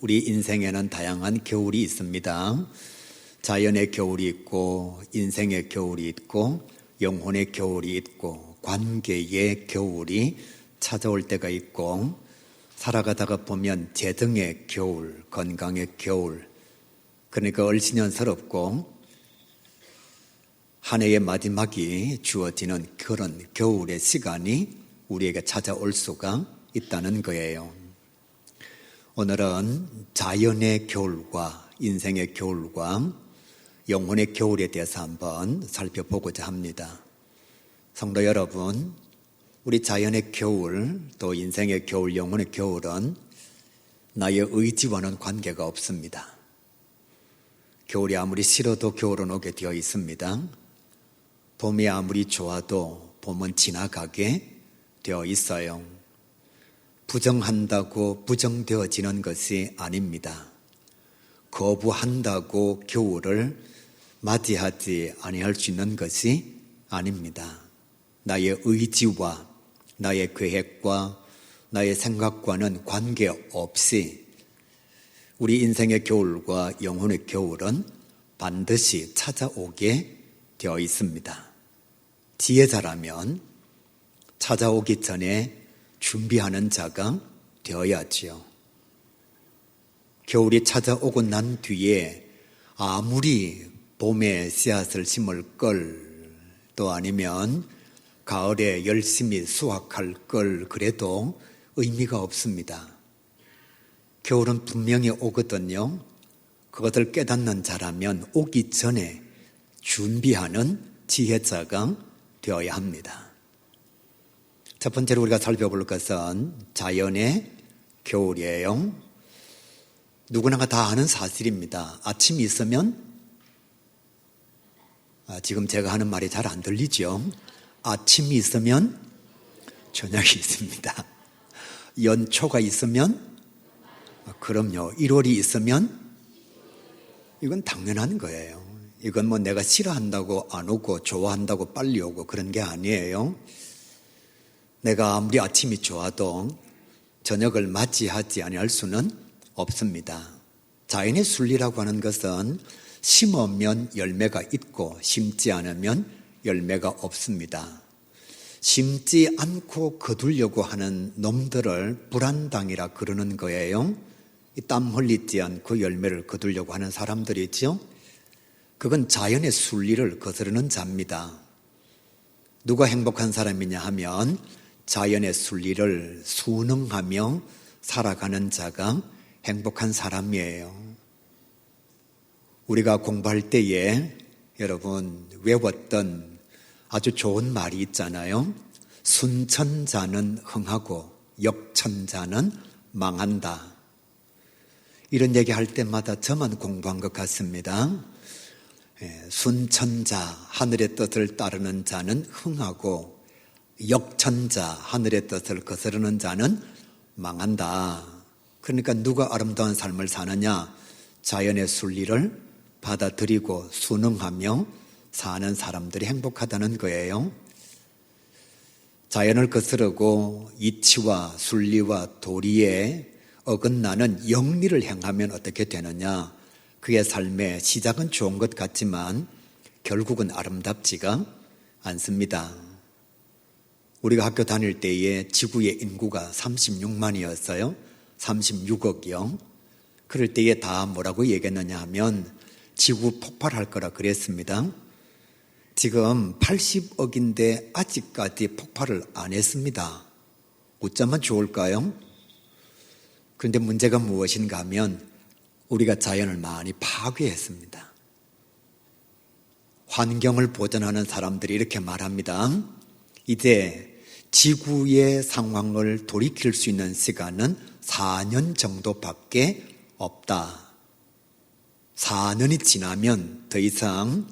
우리 인생에는 다양한 겨울이 있습니다. 자연의 겨울이 있고, 인생의 겨울이 있고, 영혼의 겨울이 있고, 관계의 겨울이 찾아올 때가 있고, 살아가다가 보면 재등의 겨울, 건강의 겨울, 그러니까 얼신연스럽고, 한 해의 마지막이 주어지는 그런 겨울의 시간이 우리에게 찾아올 수가 있다는 거예요. 오늘은 자연의 겨울과 인생의 겨울과 영혼의 겨울에 대해서 한번 살펴보고자 합니다. 성도 여러분, 우리 자연의 겨울, 또 인생의 겨울, 영혼의 겨울은 나의 의지와는 관계가 없습니다. 겨울이 아무리 싫어도 겨울은 오게 되어 있습니다. 봄이 아무리 좋아도 봄은 지나가게 되어 있어요. 부정한다고 부정되어지는 것이 아닙니다. 거부한다고 겨울을 맞이하지 아니할 수 있는 것이 아닙니다. 나의 의지와 나의 계획과 나의 생각과는 관계없이 우리 인생의 겨울과 영혼의 겨울은 반드시 찾아오게 되어 있습니다. 지혜자라면 찾아오기 전에 준비하는 자가 되어야지요. 겨울이 찾아오고 난 뒤에 아무리 봄에 씨앗을 심을 걸 또 아니면 가을에 열심히 수확할 걸 그래도 의미가 없습니다. 겨울은 분명히 오거든요. 그것을 깨닫는 자라면 오기 전에 준비하는 지혜자가 되어야 합니다. 첫 번째로 우리가 살펴볼 것은 자연의 겨울이에요. 누구나가 다 아는 사실입니다. 아침이 있으면 아, 지금 제가 하는 말이 잘 안 들리죠? 아침이 있으면 저녁이 있습니다. 연초가 있으면 아, 그럼요. 1월이 있으면 이건 당연한 거예요. 이건 뭐 내가 싫어한다고 안 오고 좋아한다고 빨리 오고 그런 게 아니에요. 내가 아무리 아침이 좋아도 저녁을 맞이하지 아니할 수는 없습니다. 자연의 순리라고 하는 것은 심으면 열매가 있고 심지 않으면 열매가 없습니다. 심지 않고 거두려고 하는 놈들을 불안당이라 그러는 거예요. 땀 흘리지 않고 열매를 거두려고 하는 사람들이죠. 그건 자연의 순리를 거스르는 자입니다. 누가 행복한 사람이냐 하면 자연의 순리를 순응하며 살아가는 자가 행복한 사람이에요. 우리가 공부할 때에 여러분 외웠던 아주 좋은 말이 있잖아요. 순천자는 흥하고 역천자는 망한다. 이런 얘기 할 때마다 저만 공부한 것 같습니다. 예, 순천자, 하늘의 뜻을 따르는 자는 흥하고 역천자, 하늘의 뜻을 거스르는 자는 망한다. 그러니까 누가 아름다운 삶을 사느냐? 자연의 순리를 받아들이고 순응하며 사는 사람들이 행복하다는 거예요. 자연을 거스르고 이치와 순리와 도리에 어긋나는 영리를 행하면 어떻게 되느냐? 그의 삶의 시작은 좋은 것 같지만 결국은 아름답지가 않습니다. 우리가 학교 다닐 때에 지구의 인구가 36만이었어요. 36억이요. 그럴 때에 다 뭐라고 얘기했느냐 하면 지구 폭발할 거라 그랬습니다. 지금 80억인데 아직까지 폭발을 안 했습니다. 어쩌면 좋을까요? 그런데 문제가 무엇인가 하면 우리가 자연을 많이 파괴했습니다. 환경을 보존하는 사람들이 이렇게 말합니다. 이제 지구의 상황을 돌이킬 수 있는 시간은 4년 정도밖에 없다. 4년이 지나면 더 이상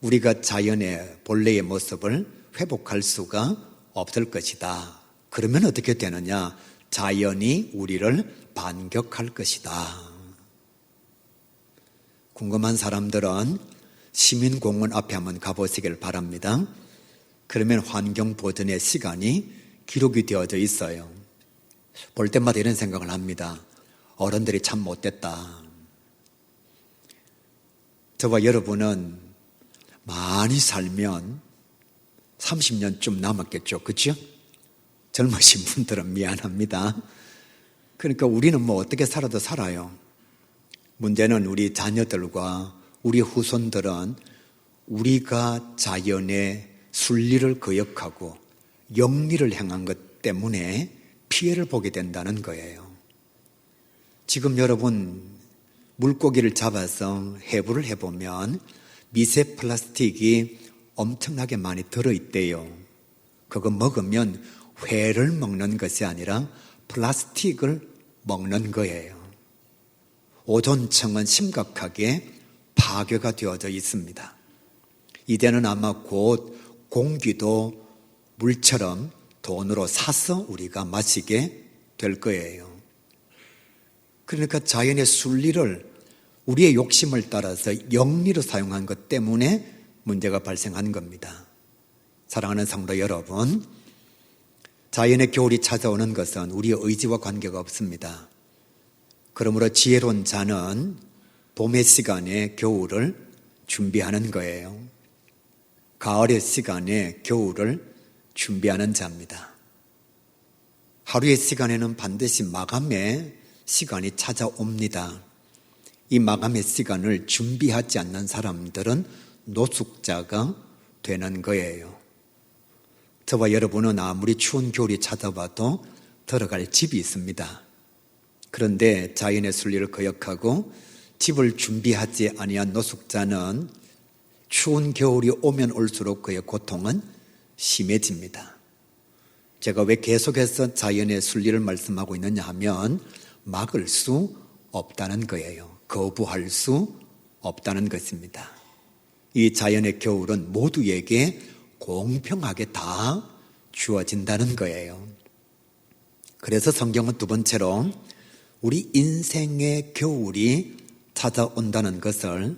우리가 자연의 본래의 모습을 회복할 수가 없을 것이다. 그러면 어떻게 되느냐? 자연이 우리를 반격할 것이다. 궁금한 사람들은 시민공원 앞에 한번 가보시길 바랍니다. 그러면 환경 보존의 시간이 기록이 되어져 있어요. 볼 때마다 이런 생각을 합니다. 어른들이 참 못됐다. 저와 여러분은 많이 살면 30년쯤 남았겠죠. 그죠? 젊으신 분들은 미안합니다. 그러니까 우리는 뭐 어떻게 살아도 살아요. 문제는 우리 자녀들과 우리 후손들은 우리가 자연의 순리를 거역하고 영리를 행한 것 때문에 피해를 보게 된다는 거예요. 지금 여러분 물고기를 잡아서 해부를 해보면 미세 플라스틱이 엄청나게 많이 들어있대요. 그거 먹으면 회를 먹는 것이 아니라 플라스틱을 먹는 거예요. 오존층은 심각하게 파괴가 되어져 있습니다. 이제는 아마 곧 공기도 물처럼 돈으로 사서 우리가 마시게 될 거예요. 그러니까 자연의 순리를 우리의 욕심을 따라서 영리로 사용한 것 때문에 문제가 발생하는 겁니다. 사랑하는 성도 여러분, 자연의 겨울이 찾아오는 것은 우리의 의지와 관계가 없습니다. 그러므로 지혜로운 자는 봄의 시간에 겨울을 준비하는 거예요. 가을의 시간에 겨울을 준비하는 자입니다. 하루의 시간에는 반드시 마감의 시간이 찾아옵니다. 이 마감의 시간을 준비하지 않는 사람들은 노숙자가 되는 거예요. 저와 여러분은 아무리 추운 겨울이 찾아와도 들어갈 집이 있습니다. 그런데 자연의 순리를 거역하고 집을 준비하지 아니한 노숙자는 추운 겨울이 오면 올수록 그의 고통은 심해집니다. 제가 왜 계속해서 자연의 순리를 말씀하고 있느냐 하면 막을 수 없다는 거예요. 거부할 수 없다는 것입니다. 이 자연의 겨울은 모두에게 공평하게 다 주어진다는 거예요. 그래서 성경은 두 번째로 우리 인생의 겨울이 찾아온다는 것을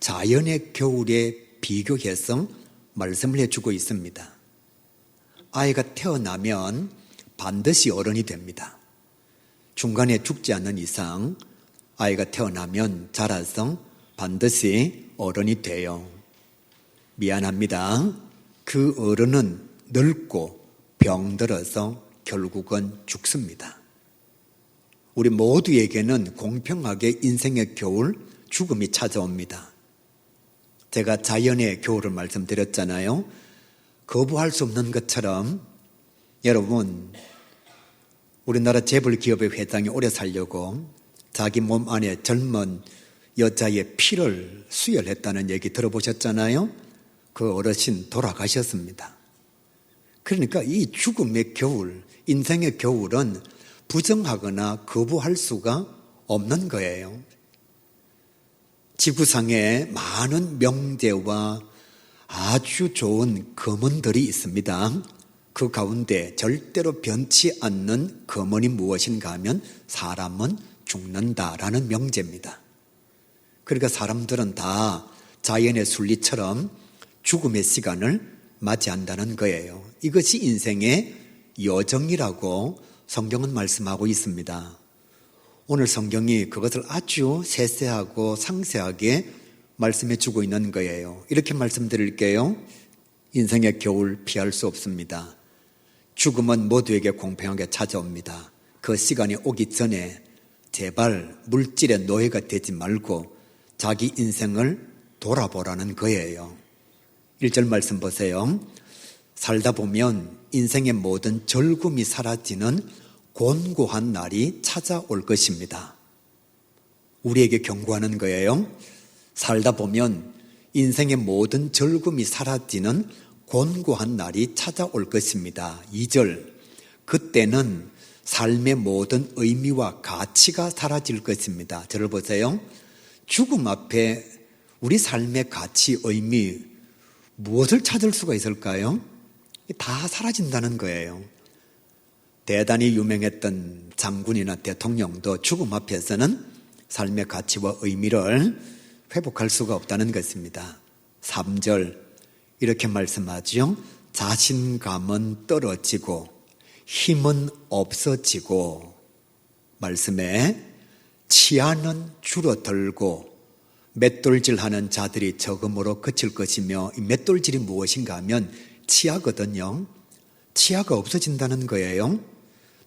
자연의 겨울에 비교해서 말씀을 해주고 있습니다. 아이가 태어나면 반드시 어른이 됩니다. 중간에 죽지 않는 이상 아이가 태어나면 자라서 반드시 어른이 돼요. 미안합니다. 그 어른은 늙고 병들어서 결국은 죽습니다. 우리 모두에게는 공평하게 인생의 겨울, 죽음이 찾아옵니다. 제가 자연의 겨울을 말씀드렸잖아요. 거부할 수 없는 것처럼 여러분, 우리나라 재벌 기업의 회장이 오래 살려고 자기 몸 안에 젊은 여자의 피를 수혈했다는 얘기 들어보셨잖아요? 그 어르신 돌아가셨습니다. 그러니까 이 죽음의 겨울, 인생의 겨울은 부정하거나 거부할 수가 없는 거예요. 지구상에 많은 명제와 아주 좋은 검언들이 있습니다. 그 가운데 절대로 변치 않는 검언이 무엇인가 하면 사람은 죽는다라는 명제입니다. 그러니까 사람들은 다 자연의 순리처럼 죽음의 시간을 맞이한다는 거예요. 이것이 인생의 여정이라고 성경은 말씀하고 있습니다. 오늘 성경이 그것을 아주 세세하고 상세하게 말씀해 주고 있는 거예요. 이렇게 말씀드릴게요. 인생의 겨울 피할 수 없습니다. 죽음은 모두에게 공평하게 찾아옵니다. 그 시간이 오기 전에 제발 물질의 노예가 되지 말고 자기 인생을 돌아보라는 거예요. 1절 말씀 보세요. 살다 보면 인생의 모든 절금이 사라지는 곤고한 날이 찾아올 것입니다. 우리에게 경고하는 거예요. 살다 보면 인생의 모든 절금이 사라지는 곤고한 날이 찾아올 것입니다. 2절. 그때는 삶의 모든 의미와 가치가 사라질 것입니다. 저를 보세요. 죽음 앞에 우리 삶의 가치, 의미, 무엇을 찾을 수가 있을까요? 다 사라진다는 거예요. 대단히 유명했던 장군이나 대통령도 죽음 앞에서는 삶의 가치와 의미를 회복할 수가 없다는 것입니다. 3절 이렇게 말씀하죠. 자신감은 떨어지고 힘은 없어지고 말씀에 치아는 줄어들고 맷돌질하는 자들이 적음으로 그칠 것이며 이 맷돌질이 무엇인가 하면 치아거든요. 치아가 없어진다는 거예요.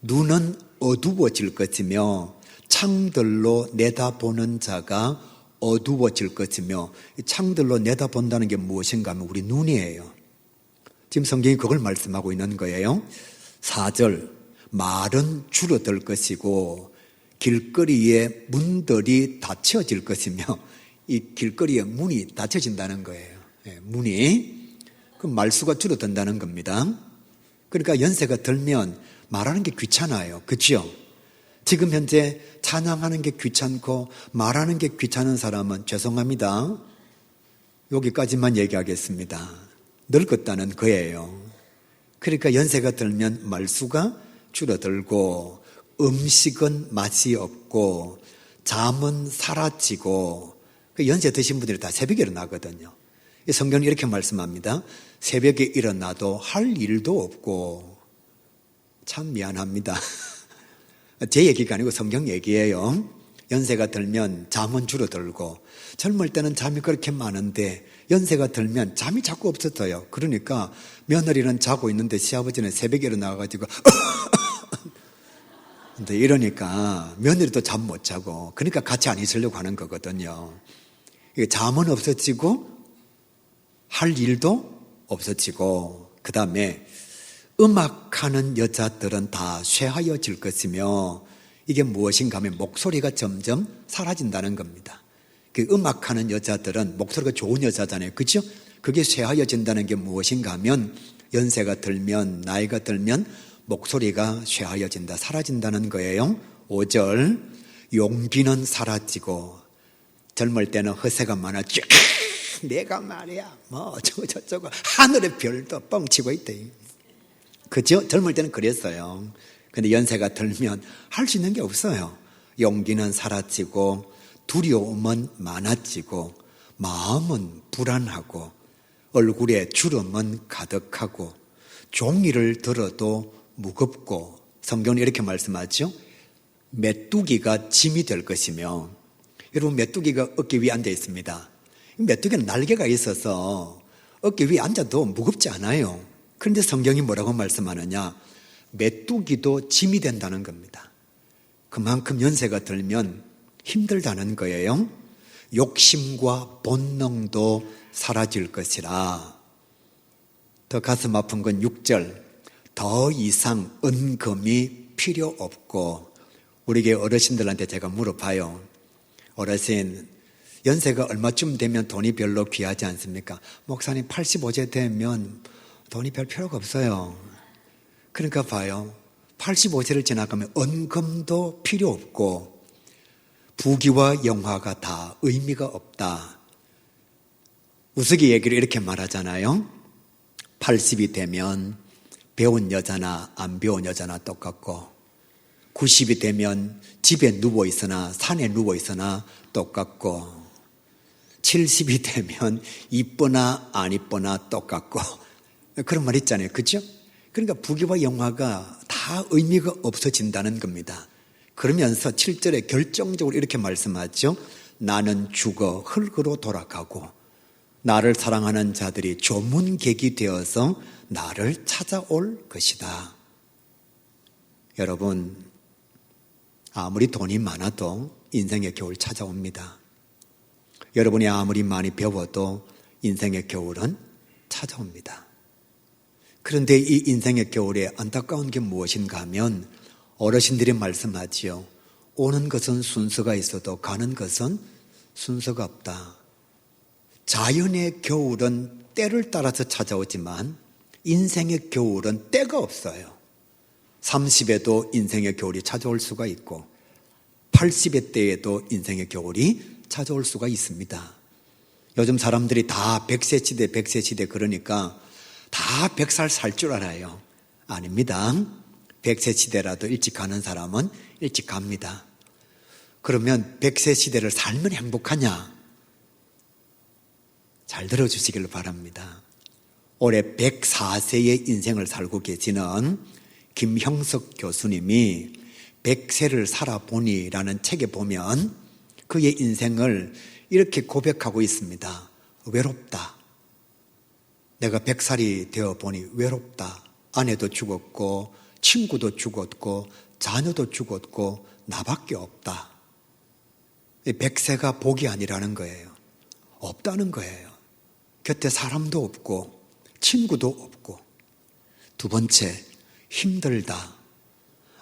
눈은 어두워질 것이며 창들로 내다보는 자가 어두워질 것이며 이 창들로 내다본다는 게 무엇인가 하면 우리 눈이에요. 지금 성경이 그걸 말씀하고 있는 거예요. 4절 말은 줄어들 것이고 길거리에 문들이 닫혀질 것이며 이 길거리에 문이 닫혀진다는 거예요. 예, 문이 그 말수가 줄어든다는 겁니다. 그러니까 연세가 들면 말하는 게 귀찮아요. 그죠? 지금 현재 찬양하는 게 귀찮고 말하는 게 귀찮은 사람은 죄송합니다. 여기까지만 얘기하겠습니다. 늙었다는 거예요. 그러니까 연세가 들면 말수가 줄어들고 음식은 맛이 없고 잠은 사라지고 그 연세 드신 분들이 다 새벽에 일어나거든요. 성경이 이렇게 말씀합니다. 새벽에 일어나도 할 일도 없고 참 미안합니다. 제 얘기가 아니고 성경 얘기예요. 연세가 들면 잠은 줄어들고 젊을 때는 잠이 그렇게 많은데 연세가 들면 잠이 자꾸 없어져요. 그러니까 며느리는 자고 있는데 시아버지는 새벽에 일어나가지고 근데 이러니까 며느리도 잠 못 자고 그러니까 같이 안 있으려고 하는 거거든요. 잠은 없어지고 할 일도 없어지고 그 다음에 음악하는 여자들은 다 쇠하여질 것이며 이게 무엇인가 하면 목소리가 점점 사라진다는 겁니다. 그 음악하는 여자들은 목소리가 좋은 여자잖아요. 그죠? 그게 쇠하여진다는 게 무엇인가 하면 연세가 들면 나이가 들면 목소리가 쇠하여진다, 사라진다는 거예요. 5절 용기는 사라지고 젊을 때는 허세가 많았죠. 내가 말이야 뭐 어쩌고 저쩌고 하늘의 별도 뻥치고 있대. 그죠? 젊을 때는 그랬어요. 근데 연세가 들면 할 수 있는 게 없어요. 용기는 사라지고 두려움은 많아지고 마음은 불안하고 얼굴에 주름은 가득하고 종이를 들어도 무겁고 성경은 이렇게 말씀하죠. 메뚜기가 짐이 될 것이며 여러분 메뚜기가 어깨 위에 앉아 있습니다. 메뚜기는 날개가 있어서 어깨 위에 앉아도 무겁지 않아요. 그런데 성경이 뭐라고 말씀하느냐? 메뚜기도 짐이 된다는 겁니다. 그만큼 연세가 들면 힘들다는 거예요. 욕심과 본능도 사라질 것이라. 더 가슴 아픈 건 6절. 더 이상 은금이 필요 없고, 우리에게 어르신들한테 제가 물어봐요. 어르신, 연세가 얼마쯤 되면 돈이 별로 귀하지 않습니까? 목사님 85세 되면 돈이 별 필요가 없어요. 그러니까 봐요. 85세를 지나가면 은금도 필요 없고 부귀와 영화가 다 의미가 없다. 우스기 얘기를 이렇게 말하잖아요. 80이 되면 배운 여자나 안 배운 여자나 똑같고 90이 되면 집에 누워 있으나 산에 누워 있으나 똑같고 70이 되면 이쁘나 안 이쁘나 똑같고 그런 말 있잖아요. 그죠? 그러니까 부귀와 영화가 다 의미가 없어진다는 겁니다. 그러면서 7절에 결정적으로 이렇게 말씀하죠. 나는 죽어 흙으로 돌아가고 나를 사랑하는 자들이 조문객이 되어서 나를 찾아올 것이다. 여러분, 아무리 돈이 많아도 인생의 겨울 찾아옵니다. 여러분이 아무리 많이 배워도 인생의 겨울은 찾아옵니다. 그런데 이 인생의 겨울에 안타까운 게 무엇인가 하면 어르신들이 말씀하지요. 오는 것은 순서가 있어도 가는 것은 순서가 없다. 자연의 겨울은 때를 따라서 찾아오지만 인생의 겨울은 때가 없어요. 30에도 인생의 겨울이 찾아올 수가 있고 80의 때에도 인생의 겨울이 찾아올 수가 있습니다. 요즘 사람들이 다 100세 시대, 100세 시대 그러니까 다 100살 살 줄 알아요. 아닙니다. 100세 시대라도 일찍 가는 사람은 일찍 갑니다. 그러면 100세 시대를 살면 행복하냐? 잘 들어주시길 바랍니다. 올해 104세의 인생을 살고 계시는 김형석 교수님이 백세를 살아보니 라는 책에 보면 그의 인생을 이렇게 고백하고 있습니다. 외롭다. 내가 백살이 되어 보니 외롭다. 아내도 죽었고, 친구도 죽었고, 자녀도 죽었고, 나밖에 없다. 이 백세가 복이 아니라는 거예요. 없다는 거예요. 곁에 사람도 없고, 친구도 없고. 두 번째, 힘들다.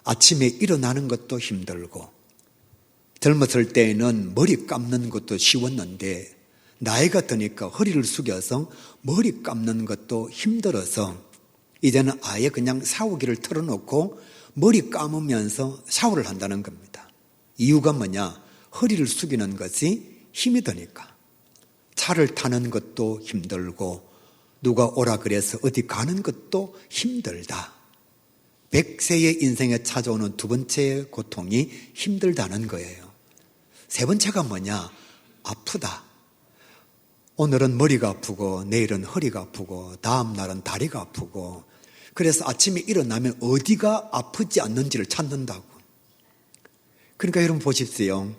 아침에 일어나는 것도 힘들고, 젊었을 때에는 머리 감는 것도 쉬웠는데, 나이가 드니까 허리를 숙여서 머리 감는 것도 힘들어서, 이제는 아예 그냥 샤워기를 틀어놓고 머리 감으면서 샤워를 한다는 겁니다. 이유가 뭐냐? 허리를 숙이는 것이 힘이 드니까. 차를 타는 것도 힘들고, 누가 오라 그래서 어디 가는 것도 힘들다. 백세의 인생에 찾아오는 두 번째 고통이 힘들다는 거예요. 세 번째가 뭐냐? 아프다. 오늘은 머리가 아프고, 내일은 허리가 아프고, 다음 날은 다리가 아프고, 그래서 아침에 일어나면 어디가 아프지 않는지를 찾는다고. 그러니까 여러분 보십시오.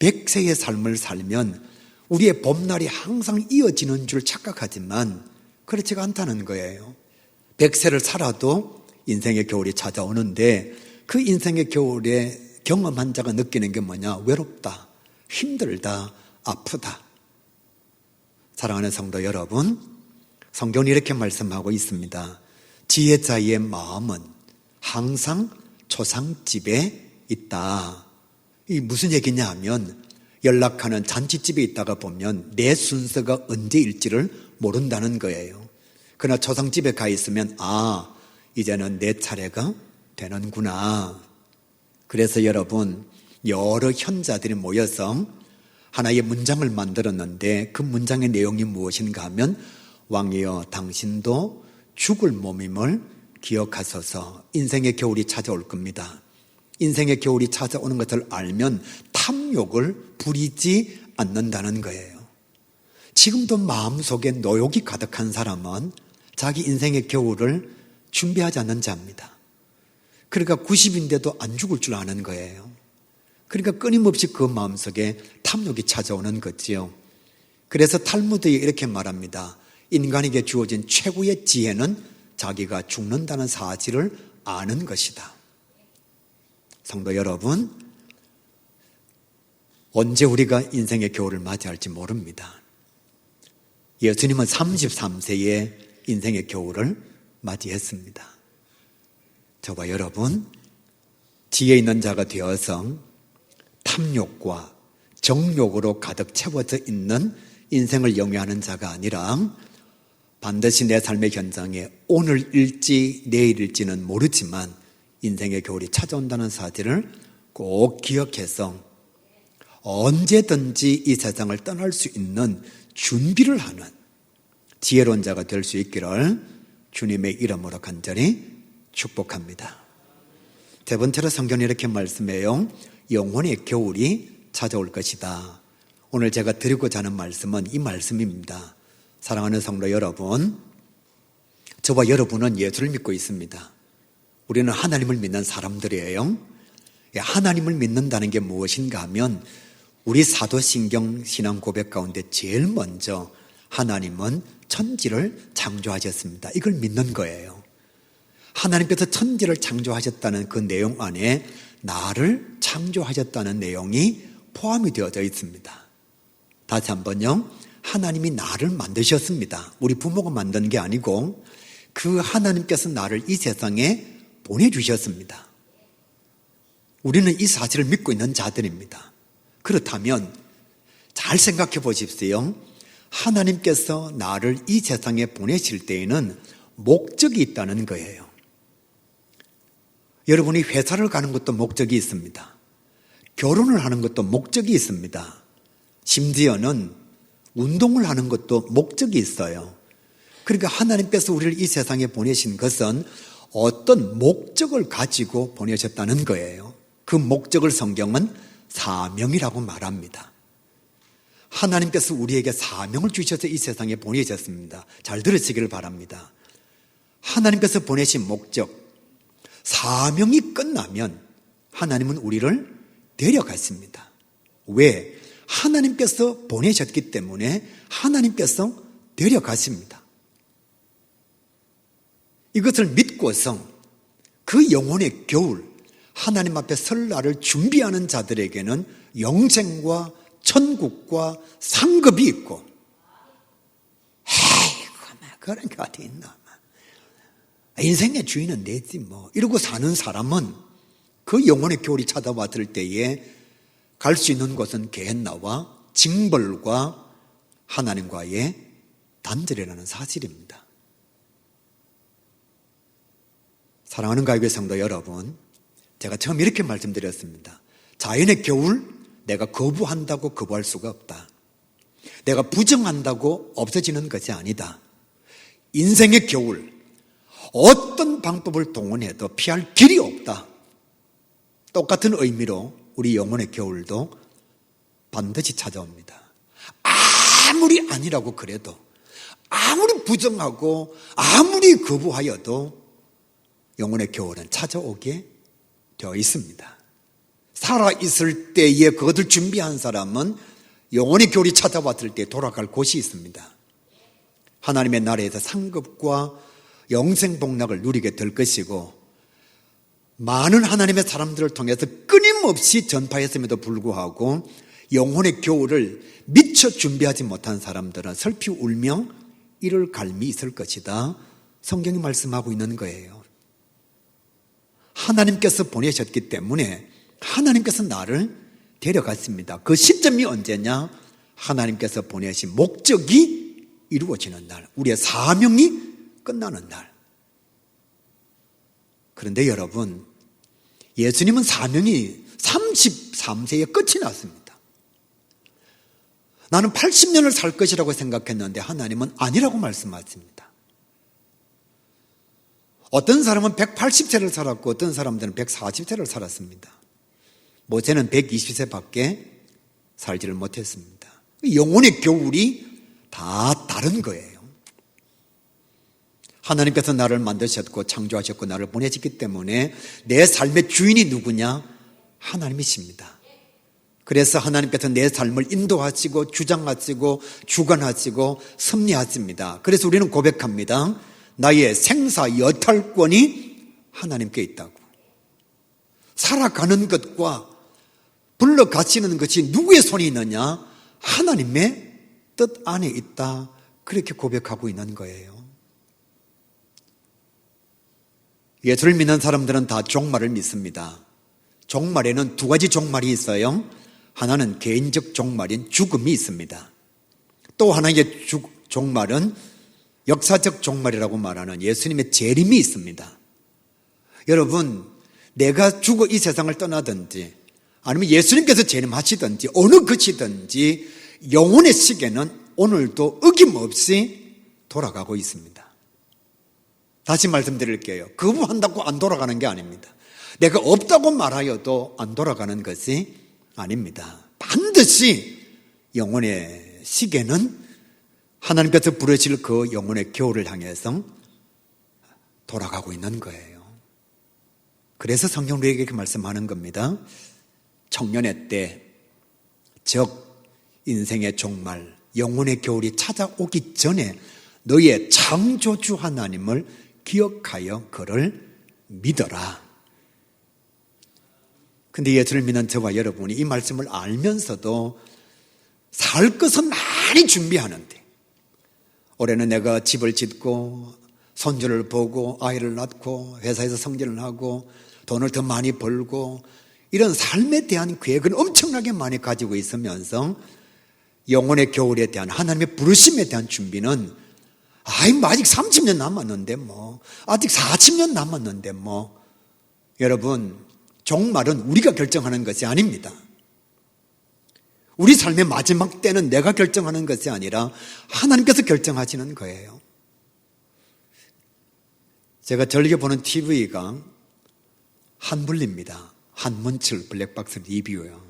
백세의 삶을 살면 우리의 봄날이 항상 이어지는 줄 착각하지만 그렇지가 않다는 거예요. 백세를 살아도 인생의 겨울이 찾아오는데 그 인생의 겨울에 경험한 자가 느끼는 게 뭐냐? 외롭다, 힘들다, 아프다. 사랑하는 성도 여러분, 성경이 이렇게 말씀하고 있습니다. 지혜자의 마음은 항상 초상집에 있다. 이 무슨 얘기냐 하면 연락하는 잔치집에 있다가 보면 내 순서가 언제일지를 모른다는 거예요. 그러나 초상집에 가 있으면 아, 이제는 내 차례가 되는구나. 그래서 여러분, 여러 현자들이 모여서 하나의 문장을 만들었는데 그 문장의 내용이 무엇인가 하면 왕이여 당신도 죽을 몸임을 기억하소서 인생의 겨울이 찾아올 겁니다. 인생의 겨울이 찾아오는 것을 알면 탐욕을 부리지 않는다는 거예요. 지금도 마음속에 노욕이 가득한 사람은 자기 인생의 겨울을 준비하지 않는 자입니다. 그러니까 90인데도 안 죽을 줄 아는 거예요. 그러니까 끊임없이 그 마음속에 탐욕이 찾아오는 거지요. 그래서 탈무드에 이렇게 말합니다. 인간에게 주어진 최고의 지혜는 자기가 죽는다는 사실을 아는 것이다. 성도 여러분, 언제 우리가 인생의 겨울을 맞이할지 모릅니다. 예수님은 33세에 인생의 겨울을 맞이했습니다. 저와 여러분, 지혜 있는 자가 되어서 탐욕과 정욕으로 가득 채워져 있는 인생을 영위하는 자가 아니라 반드시 내 삶의 현장에 오늘일지 내일일지는 모르지만 인생의 겨울이 찾아온다는 사실을 꼭 기억해서 언제든지 이 세상을 떠날 수 있는 준비를 하는 지혜로운 자가 될 수 있기를 주님의 이름으로 간절히 축복합니다. 세 번째로 성경이 이렇게 말씀해요. 영혼의 겨울이 찾아올 것이다. 오늘 제가 드리고자 하는 말씀은 이 말씀입니다. 사랑하는 성도 여러분, 저와 여러분은 예수를 믿고 있습니다. 우리는 하나님을 믿는 사람들이에요. 예, 하나님을 믿는다는 게 무엇인가 하면 우리 사도신경 신앙 고백 가운데 제일 먼저 하나님은 천지를 창조하셨습니다. 이걸 믿는 거예요. 하나님께서 천지를 창조하셨다는 그 내용 안에 나를 창조하셨다는 내용이 포함이 되어져 있습니다. 다시 한번요. 하나님이 나를 만드셨습니다. 우리 부모가 만든 게 아니고 그 하나님께서 나를 이 세상에 보내주셨습니다. 우리는 이 사실을 믿고 있는 자들입니다. 그렇다면 잘 생각해 보십시오. 하나님께서 나를 이 세상에 보내실 때에는 목적이 있다는 거예요. 여러분이 회사를 가는 것도 목적이 있습니다. 결혼을 하는 것도 목적이 있습니다. 심지어는 운동을 하는 것도 목적이 있어요. 그러니까 하나님께서 우리를 이 세상에 보내신 것은 어떤 목적을 가지고 보내셨다는 거예요. 그 목적을 성경은 사명이라고 말합니다. 하나님께서 우리에게 사명을 주셔서 이 세상에 보내셨습니다. 잘 들으시기를 바랍니다. 하나님께서 보내신 목적, 사명이 끝나면 하나님은 우리를 데려갔습니다. 왜? 하나님께서 보내셨기 때문에 하나님께서 데려갔습니다. 이것을 믿고서 그 영혼의 겨울, 하나님 앞에 설날을 준비하는 자들에게는 영생과 천국과 상급이 있고, 에이구, 막 그런 게 어디 있나. 인생의 주인은 내지 뭐. 이러고 사는 사람은 그 영혼의 겨울이 찾아왔을 때에 갈 수 있는 곳은 게헨나와 징벌과 하나님과의 단절이라는 사실입니다. 사랑하는 가요계 성도 여러분, 제가 처음 이렇게 말씀드렸습니다. 자연의 겨울, 내가 거부한다고 거부할 수가 없다. 내가 부정한다고 없어지는 것이 아니다. 인생의 겨울, 어떤 방법을 동원해도 피할 길이 없다. 똑같은 의미로 우리 영혼의 겨울도 반드시 찾아옵니다. 아무리 아니라고 그래도, 아무리 부정하고, 아무리 거부하여도 영혼의 겨울은 찾아오게 되어 있습니다. 살아있을 때에 그것을 준비한 사람은 영혼의 겨울이 찾아왔을 때 돌아갈 곳이 있습니다. 하나님의 나라에서 상급과 영생 복락을 누리게 될 것이고 많은 하나님의 사람들을 통해서 끊임없이 전파했음에도 불구하고 영혼의 겨울을 미처 준비하지 못한 사람들은 슬피 울며 이를 갈미 있을 것이다. 성경이 말씀하고 있는 거예요. 하나님께서 보내셨기 때문에 하나님께서 나를 데려갔습니다. 그 시점이 언제냐? 하나님께서 보내신 목적이 이루어지는 날, 우리의 사명이 끝나는 날. 그런데 여러분, 예수님은 사명이 33세에 끝이 났습니다. 나는 80년을 살 것이라고 생각했는데 하나님은 아니라고 말씀하십니다. 어떤 사람은 180세를 살았고 어떤 사람들은 140세를 살았습니다. 모세는 120세밖에 살지를 못했습니다. 영혼의 겨울이 다 다른 거예요. 하나님께서 나를 만드셨고 창조하셨고 나를 보내셨기 때문에 내 삶의 주인이 누구냐? 하나님이십니다. 그래서 하나님께서 내 삶을 인도하시고 주장하시고 주관하시고 섭리하십니다. 그래서 우리는 고백합니다. 나의 생사 여탈권이 하나님께 있다고. 살아가는 것과 불러가시는 것이 누구의 손이 있느냐? 하나님의 뜻 안에 있다. 그렇게 고백하고 있는 거예요. 예수를 믿는 사람들은 다 종말을 믿습니다. 종말에는 두 가지 종말이 있어요. 하나는 개인적 종말인 죽음이 있습니다. 또 하나의 종말은 역사적 종말이라고 말하는 예수님의 재림이 있습니다. 여러분, 내가 죽어 이 세상을 떠나든지 아니면 예수님께서 재림하시든지 어느 것이든지 영혼의 시계는 오늘도 어김없이 돌아가고 있습니다. 다시 말씀드릴게요. 거부한다고 안 돌아가는 게 아닙니다. 내가 없다고 말하여도 안 돌아가는 것이 아닙니다. 반드시 영혼의 시계는 하나님께서 부르실 그 영혼의 겨울을 향해서 돌아가고 있는 거예요. 그래서 성경 우리에게 이렇게 말씀하는 겁니다. 청년의 때, 즉, 인생의 종말, 영혼의 겨울이 찾아오기 전에 너의 창조주 하나님을 기억하여 그를 믿어라. 근데 예수를 믿는 저와 여러분이 이 말씀을 알면서도 살 것은 많이 준비하는데 올해는 내가 집을 짓고 손주를 보고 아이를 낳고 회사에서 성진을 하고 돈을 더 많이 벌고 이런 삶에 대한 계획을 엄청나게 많이 가지고 있으면서 영혼의 겨울에 대한 하나님의 부르심에 대한 준비는 아이, 뭐 아직 30년 남았는데 뭐, 아직 40년 남았는데 뭐. 여러분, 종말은 우리가 결정하는 것이 아닙니다. 우리 삶의 마지막 때는 내가 결정하는 것이 아니라 하나님께서 결정하시는 거예요. 제가 즐겨 보는 TV가 한불입니다. 한문철 블랙박스 리뷰요.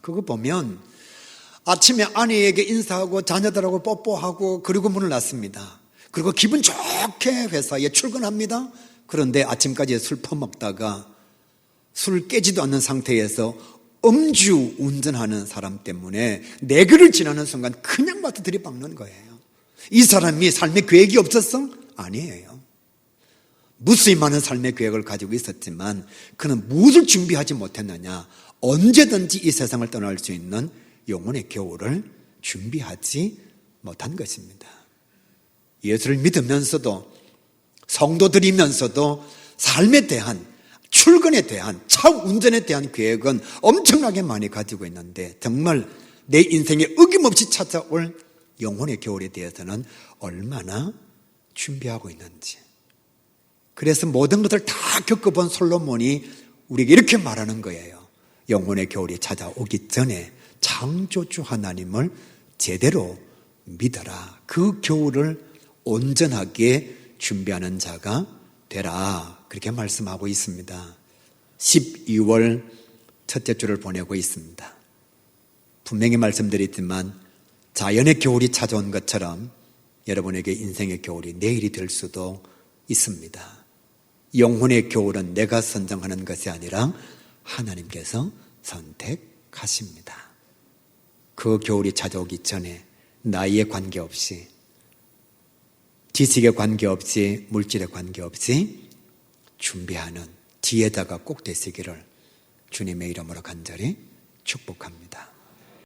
그거 보면 아침에 아내에게 인사하고 자녀들하고 뽀뽀하고 그리고 문을 닫습니다. 그리고 기분 좋게 회사에 출근합니다. 그런데 아침까지 술 퍼먹다가 술 깨지도 않는 상태에서 음주 운전하는 사람 때문에 내거를 지나는 순간 그냥 마트 들이박는 거예요. 이 사람이 삶의 계획이 없었어? 아니에요. 무수히 많은 삶의 계획을 가지고 있었지만 그는 무엇을 준비하지 못했느냐? 언제든지 이 세상을 떠날 수 있는 영혼의 겨울을 준비하지 못한 것입니다. 예수를 믿으면서도 성도들이면서도 삶에 대한 출근에 대한 차 운전에 대한 계획은 엄청나게 많이 가지고 있는데 정말 내 인생에 어김없이 찾아올 영혼의 겨울에 대해서는 얼마나 준비하고 있는지. 그래서 모든 것을 다 겪어본 솔로몬이 우리에게 이렇게 말하는 거예요. 영혼의 겨울이 찾아오기 전에 창조주 하나님을 제대로 믿어라. 그 겨울을 온전하게 준비하는 자가 되라. 그렇게 말씀하고 있습니다. 12월 첫째 주를 보내고 있습니다. 분명히 말씀드렸지만 자연의 겨울이 찾아온 것처럼 여러분에게 인생의 겨울이 내일이 될 수도 있습니다. 영혼의 겨울은 내가 선정하는 것이 아니라 하나님께서 선택하십니다. 그 겨울이 찾아오기 전에 나이에 관계없이 지식에 관계없이 물질에 관계없이 준비하는 뒤에다가 꼭 되시기를 주님의 이름으로 간절히 축복합니다.